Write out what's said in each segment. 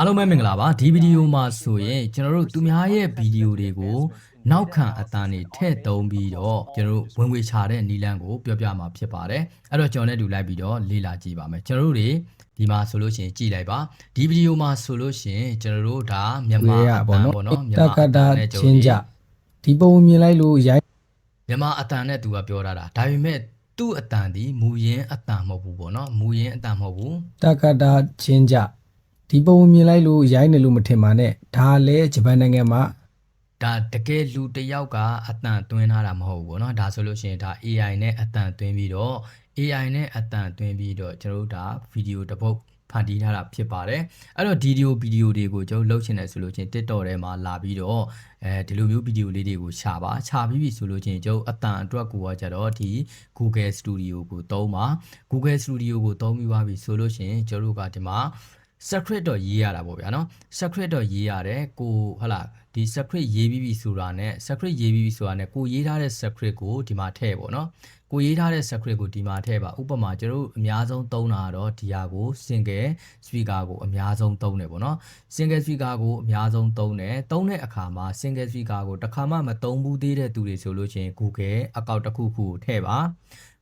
အားလုံးပဲမင်္ဂလာပါဒီဗီဒီယိုမှာဆိုရင်ကျွန်တော်တို့သူများရဲ့ဗီဒီယိုတွေကိုနောက်ခံအတန်တွေထည့်သုံးပြီးတော့ကျွန်တော်တို့ဝင်ငွေချတဲ့နီလန်းကိုပြောပြမှာဖြစ်ပါတယ်အဲ့တော့ကျွန်တော်လည်းတူလိုက်ပြီးတော့လေ့လာကြည့်ပါမယ်ကျွန်တော်တို့တွေဒီမှာဆိုလို့ရှိရင်ကြည်လိုက်ပါဒီဗီဒီယိုမှာဆိုလို့ရှိရင်ကျွန်တော်တို့ဒါမြန်မာဝေးရအတပေါ့န်နော်ပေါ့နော်တမြန်မာက္ကအတတာန်နဲ့ကျွန်ချင်းတော်ကြတို့ဒီပုံမြင်လိုက်လို့ရိုက်မြန်မာအတန်နဲ့သူကပြောထားတာဒါပေမဲ့သူ့အတန်ဒီမူရင်းအတန်မဟုတ်ဘူးပေါ့နော်မူရင်းအတန်မဟုတ်ဘူးတက္ကတာချင်းကြ ဒီပုံမြင်လိုက်လို့ရိုက်နေလို့မထင်ပါနဲ့ဒါလည်းဂျပန်နိုင်ငံမှာဒါတကယ်လူတစ်ယောက်ကအတန်သွင်းထားတာမဟုတ်ဘူးပေါ့နော်ဒါဆိုလို့ရှိရင်ဒါ AI နဲ့အတန်သွင်းပြီးတော့ AI နဲ့အတန်သွင်းပြီးတော့ကျွန်တော်တို့ဒါဗီဒီယိုတစ်ပုတ်ဖန်တီးထားတာဖြစ်ပါတယ်အဲ့တော့ဒီဒီယိုဗီဒီယိုတွေကိုကျွန်တော်လုပ်ချင်တယ်ဆိုလို့ချင်း TikTok ထဲမှာလာပြီးတော့အဲဒီလိုမျိုးဗီဒီယိုလေးတွေကိုရှာပါရှာပြီးပြီဆိုလို့ချင်းကျွန်တော်အတန်အတွက်ကိုကကြတော့ဒီ Google Studio ကိုသုံးပါ Google Studio ကိုသုံးပြီးပါပြီဆိုလို့ချင်းကျွန်တော်တို့ကဒီမှာ secret တော့ရေးရတာပေါ့ဗျာနော် secret တော့ရေးရတယ်ကိုဟုတ်လားဒီ secret ရေးပြီးပြီဆိုတာနဲ့ secret ရေးပြီးပြီဆိုတာနဲ့ကိုရေးထားတဲ့ secret ကိုဒီမှာထည့်ပေါ့နော်ကိုရေးထားတဲ့ secret ကိုဒီမှာထည့်ပါဥပမာကျွန်တော်တို့အများဆုံးသုံးတာကတော့ဒီဟာကို single speaker ကိုအများဆုံးသုံးတယ်ပေါ့နော် single speaker ကိုအများဆုံးသုံးတယ်သုံးတဲ့အခါမှာ single speaker ကိုတစ်ခါမှမသုံးဘူးသေးတဲ့သူတွေဆိုလို့ချင်း Google account တစ်ခုခုကိုထည့်ပါ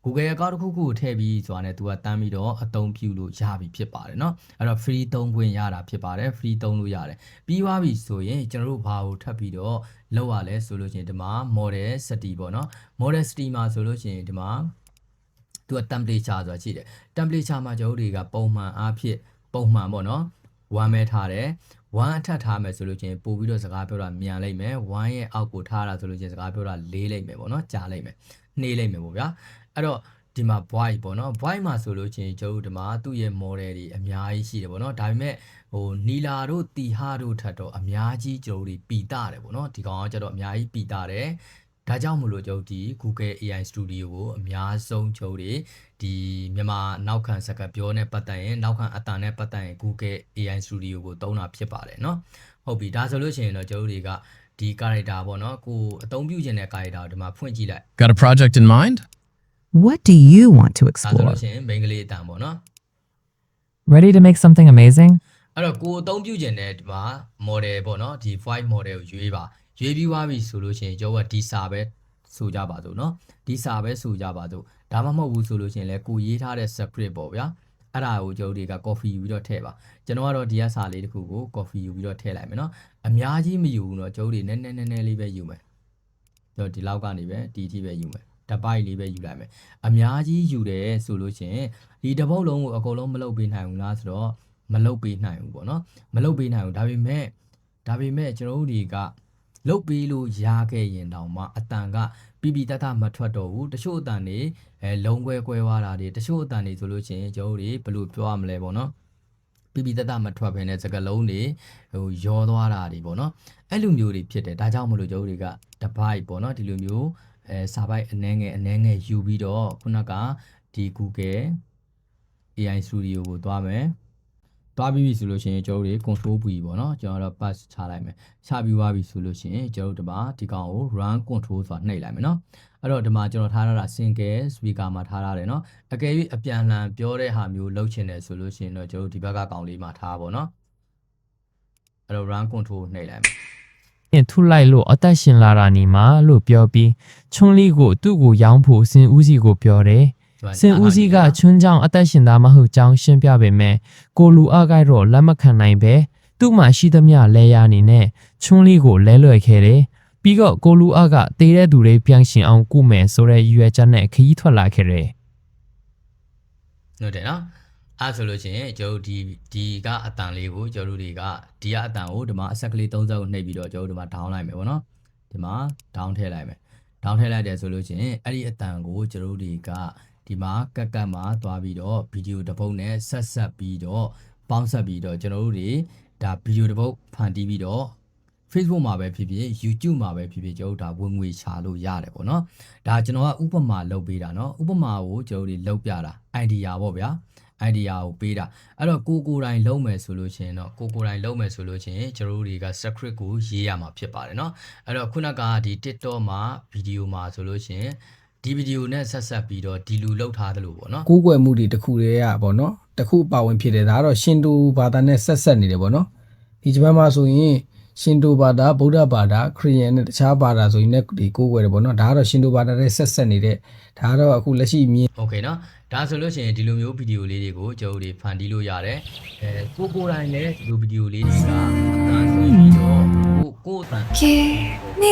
Google account တစ်ခုခုကိုထည့်ပြီးဆိုတာနဲ့ तू ကတန်းပြီးတော့အသုံးပြုလို့ရပြီဖြစ်ပါတယ်เนาะအဲ့တော့ free သုံးခွင့်ရတာဖြစ်ပါတယ် free သုံးလို့ရတယ်ပြီးသွားပြီဆိုရင်ကျွန်တော်တို့ဘာကိုထပ်ပြီးတော့လောက်ရလဲဆိုလို့ရှိရင်ဒီမှာ model city ပေါ့เนาะ model city မှာဆိုလို့ရှိရင်ဒီမှာ သူက template ချဆိုတာရှိတယ် template ချမှာကျွန်တော်တို့တွေကပုံမှန်အားဖြင့်ပုံမှန်ပေါ့နော်1ပဲထားတယ်1အထက်ထားမယ်ဆိုလို့ချင်းပို့ပြီးတော့စကားပြောတာမြန်လိုက်မယ်1ရဲ့အောက်ကိုထားတာဆိုလို့ချင်းစကားပြောတာလေးလိုက်မယ်ပေါ့နော်ကြာလိုက်မယ်နှေးလိုက်မယ်ပေါ့ဗျာ အဲ့တော့ဒီမှာ voice ပေါ့နော် voice မှာဆိုလို့ချင်းကျွန်တော်တို့ဒီမှာသူ့ရဲ့ model တွေအများကြီးရှိတယ်ပေါ့နော်ဒါပေမဲ့ဟိုနီလာတို့တီဟာတို့ထက်တော့အများကြီးကျွန်တော်တို့ပီတာတယ်ပေါ့နော်ဒီကောင်ကကျတော့အများကြီးပီတာတယ် ဒါကြောင့်မလို့ကျွန်တော်ဒီ Google AI Studio ကိုအများဆုံးကျွန်တော်တွေဒီမြန်မာနောက်ခံစကားပြောနဲ့ပတ်သက်ရင်နောက်ခံအတန်နဲ့ပတ်သက်ရင် Google AI Studio ကိုသုံးတာဖြစ်ပါတယ်เนาะဟုတ်ပြီဒါဆိုလို့ရှိရင်တော့ကျွန်တော်တွေကဒီ character ပေါ့เนาะကိုအသုံးပြုခြင်းတဲ့ character ကိုဒီမှာဖွင့်ကြည့်လိုက် Got a project in mind? What do you want to ဒါဆို explore? လို့ရှိရင်မင်္ဂလေးအတန်ပေါ့နော် Ready to make something amazing? အဲ့တော့ကိုယ်အသုံးပြုကျင်တဲ့ဒီမှာ model ပေါ့နော်ဒီ five model ကိုရွေးပါရွေးပြီးွားပြီဆိုလို့ရှိရင်ကျောက်ကဒီစာပဲဆိုကြပါစို့နော်ဒီစာပဲဆိုကြပါစို့ဒါမှမဟုတ်ဘူးဆိုလို့ရှိရင်လည်းကိုရေးထားတဲ့ script ပေါ့ဗျာအဲ့ဒါကိုကျောက်တွေက coffee ယူပြီးတော့ထည့်ပါကျွန်တော်ကတော့ဒီကစာလေးတစ်ခုကို coffee ယူပြီးတော့ထည့်လိုက်မယ်နော်အများကြီးမယူဘူးနော်ကျောက်တွေနည်းနည်းနည်းနည်းလေးပဲယူမယ်ကျွန်တော်ဒီလောက်ကနေပဲဒီအထိပဲယူမယ် တပိုက်လေးပဲယူလိုက်မယ်အများကြီးယူတယ်ဆိုလို့ရှိရင်ဒီတစ်ပုတ်လုံးကိုအကုန်လုံးမလုပ်ပေးနိုင်ဘူးလားဆိုတော့မလုပ်ပေးနိုင်ဘူးပေါ့နော်မလုပ်ပေးနိုင်ဘူးဒါပေမဲ့ဒါပေမဲ့ကျွန်တော်တို့တွေကလုတ်ပေးလို့ရခဲ့ရင်တောင်မှအတန်ကပြပြတတ်တမထွက်တော့ဘူးတချို့အတန်တွေအဲလုံးကွဲကွဲသွားတာတွေတချို့အတန်တွေဆိုလို့ရှိရင်ကျွန်တော်တို့တွေဘယ်လိုပြောရမလဲပေါ့နော်ပြပြတတ်တမထွက်ဘဲနဲ့စကလုံးတွေဟိုရောသွားတာတွေပေါ့နော်အဲ့လိုမျိုးတွေဖြစ်တယ်ဒါကြောင့်မလို့ကျွန်တော်တို့တွေကတပိုက်ပေါ့နော်ဒီလိုမျိုး အဲစာပိုက်အနှဲငယ်အနှဲငယ်ယူပြီးတော့ခုနကဒီ Google AI Studio ကိုသွားမယ်တွားပြီးပြီဆိုလို့ရှိရင်ကျွန်တော်တို့တွေ control ပူကြီးပေါ့နော်ကျွန်တော်တော့ pass ချလိုက်မယ်ချပြီးသွားပြီဆိုလို့ရှိရင်ကျွန်တော်တို့ဒီမှာဒီကောင်ကို run control ဆိုတာနှိပ်လိုက်မယ်နော်အဲ့တော့ဒီမှာကျွန်တော်ထားထားတာ single speaker မှာထားထားတယ်နော်အကယ်၍အပြန်အလှန်ပြောတဲ့ဟာမျိုးလုပ်ချင်တယ်ဆိုလို့ရှိရင်တော့ကျွန်တော်တို့ဒီဘက်ကကောင်လေးမှာထားပါတော့နော်အဲ့တော့ run control နှိပ်လိုက်မယ် ပြင်ထုလိုက်လို့အသက်ရှင်လာတာနေမှာလို့ပြောပြီးချွန်းလေးကိုသူ့ကိုရောင်းဖို့စင်ဦးစီကိုပြောတယ်ဒီမှာစင်ဦးစီကချွန်းချောင်းအသက်ရှင်သားမဟုတ်ကြောင်းရှင်းပြပေမဲ့ကိုလူအကိုက်တော့လက်မခံနိုင်ပဲသူ့မှာရှိသမျှလဲရအနေနဲ့ချွန်းလေးကိုလဲလွယ်ခဲ့တယ်ပြီးတော့ကိုလူအကတေးတဲ့သူတွေပြန်ရှင်အောင်ကုမယ်ဆိုတဲ့ရည်ရွယ်ချက်နဲ့ခရီးထွက်လာခဲ့တယ်ဟုတ်တယ်နော် အဲ့ဆိုလို့ချင်းကျွန်တော်တို့ဒီဒီကအတန်လေးကိုကျွန်တော်တို့တွေကဒီကအတန်ကိုဒီမှာအဆက်ကလေး30ကိုနှိပ်ပြီးတော့ကျွန်တော်တို့ဒီမှာ down လိုက်မယ်ပေါ့နော်ဒီမှာ down ထည့်လိုက်မယ် down ထည့်လိုက်တယ်ဆိုလို့ချင်းအဲ့ဒီအတန်ကိုကျွန်တော်တို့တွေကဒီမှာကက်ကက်မှာသွားပြီးတော့ဗီဒီယိုတစ်ပုဒ်နဲ့ဆက်ဆက်ပြီးတော့ပေါင်းဆက်ပြီးတော့ကျွန်တော်တို့တွေဒါဗီဒီယိုတစ်ပုဒ်ဖန်တီးပြီးတော့ Facebook မှာပဲဖြစ်ဖြစ် YouTube မှာပဲဖြစ်ဖြစ်ကျွန်တော်တို့ဒါဝင်ငွေရှာလို့ရတယ်ပေါ့နော်ဒါကျွန်တော်ကဥပမာလုပ်ပေးတာနော်ဥပမာကိုကျွန်တော်တို့တွေလုပ်ပြတာ idea ပေါ့ဗျာ idea ကိုပေးတာအဲ့တော့ကိုကိုယ်တိုင်လုံးမယ်ဆိုလို့ရှိရင်တော့ကိုကိုယ်တိုင်လုံးမယ်ဆိုလို့ရှိရင်ကျွန်တော်တို့တွေက script ကိုရေးရမှာဖြစ်ပါတယ်เนาะအဲ့တော့ခုနကဒီ TikTok မှာဗီဒီယိုမှာဆိုလို့ရှိရင်ဒီဗီဒီယိုနဲ့ဆက်ဆက်ပြီးတော့ဒီလူလောက်ထားသလိုပေါ့เนาะ ကိုးကွယ်မှုတွေတစ်ခုတည်းရပေါ့နော်တစ်ခုပါဝင်ဖြစ်တယ်ဒါကတော့ရှင်တူဘာသာနဲ့ဆက်ဆက်နေတယ်ပေါ့နော် ဒီဂျပန်မှာဆိုရင် ရှင်တိုဘာသာဗုဒ္ဓဘာသာခရစ်ယာန်နဲ့တခြားဘာသာဆိုရင်လည်းဒီကိုးကွယ်တယ်ပေါ့နော်ဒါကတော့ရှင်တိုဘာသာနဲ့ဆက်ဆက်နေတဲ့ဒါကတော့အခုလက်ရှိမြင် โอเคเนาะဒါဆိုလို့ရှိရင်ဒီလိုမျိုးဗီဒီယိုလေးတွေကိုကျွန်တော်တို့ဖန်တီးလို့ရတယ်အဲကိုကိုယ်တိုင်လည်းဒီလိုဗီဒီယိုလေးတွေကအတန်ဆိုပြီးတော့ကိုကိုယ်အတန် 君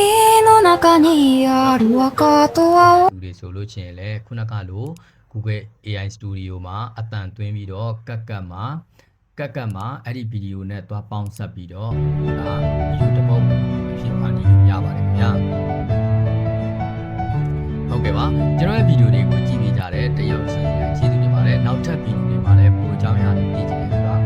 の中にある赤と青 လူတွေဆိုလို့ရှိရင်လည်းခုနကလို Google AI Studio မှာအတန်သွင်းပြီးတော့ကတ်ကတ်မှာ ကတ်ကတ်မှာအဲ့ဒီဗီဒီယိုနဲ့သွားပေါင်းဆက်ပြီးတော့ဒါဗီဒီယိုတစ်ပုဒ်ဖြစ်ဖန်တီးလို့ရပါတယ်ခင်ဗျာဟုတ်ကဲ့ပါကျွန်တော်ရဲ့ဗီဒီယိုတွေကိုကြည့်နေကြတဲ့တယောက်ချင်းကျေးဇူးတင်ပါတယ်နောက်ထပ်ဗီဒီယိုတွေမှာလည်းပို့အကြောင်းအရာတွေသိချင်တယ်